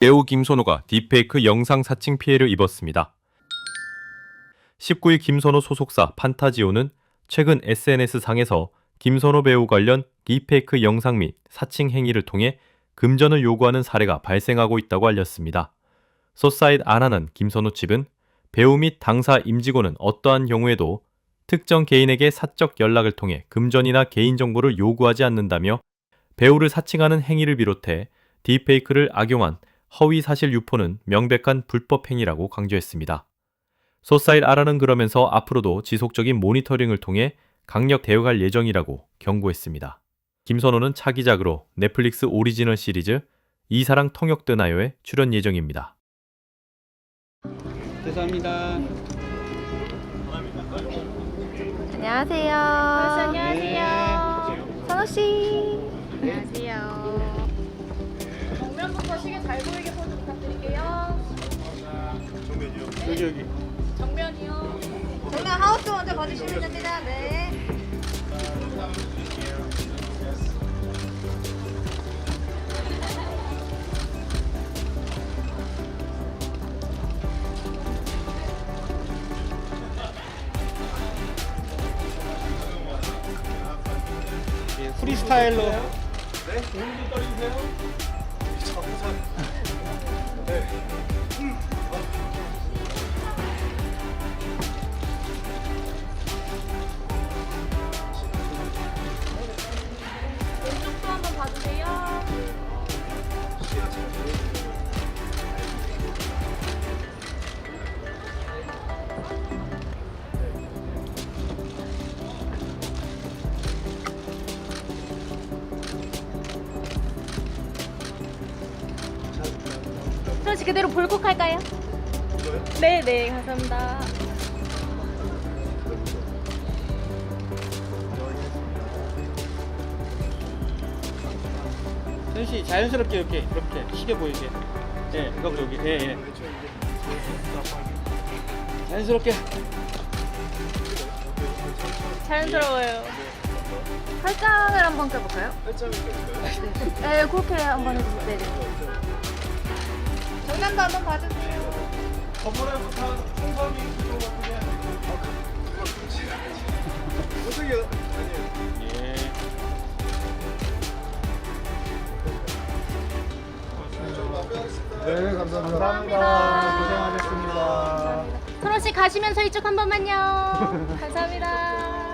배우 김선호가 딥페이크 영상 사칭 피해를 입었습니다. 19일 김선호 소속사 판타지오는 최근 SNS상에서 김선호 배우 관련 딥페이크 영상 및 사칭 행위를 통해 금전을 요구하는 사례가 발생하고 있다고 알렸습니다. 소사이드 아나는 김선호 측은 배우 및 당사 임직원은 어떠한 경우에도 특정 개인에게 사적 연락을 통해 금전이나 개인정보를 요구하지 않는다며 배우를 사칭하는 행위를 비롯해 딥페이크를 악용한 허위 사실 유포는 명백한 불법 행위라고 강조했습니다. 소사일 아라는 그러면서 앞으로도 지속적인 모니터링을 통해 강력 대응할 예정이라고 경고했습니다. 김선호는 차기작으로 넷플릭스 오리지널 시리즈 이사랑 통역드나요에 출연 예정입니다. 죄송합니다. 안녕하세요. 안녕하세요. 여기 여기. 정면이요. 정면 하우스 먼저 봐주시면 됩니다. 네. 예, 프리스타일로. 왼쪽도 선호 씨 그대로 볼콕할까요? 네, 네, 감사합니다. 선씨 자연스럽게 이렇게 이렇게 시계 보이게. 예, 이거 여기. 예, 예. 자연스럽게. 자연스러워요. 팔짱을 한번 껴볼까요? 팔짱을 껴볼까요? 네, 그렇게 한번 해주세요. 네, 네. 정면도 한번 봐주세요. 저번에부터 총감이 좀 어떻게? 어떻게요? 예. 네, 감사합니다. 감사합니다. 고생하셨습니다. 선호 씨 가시면서 이쪽 한 번만요. 감사합니다.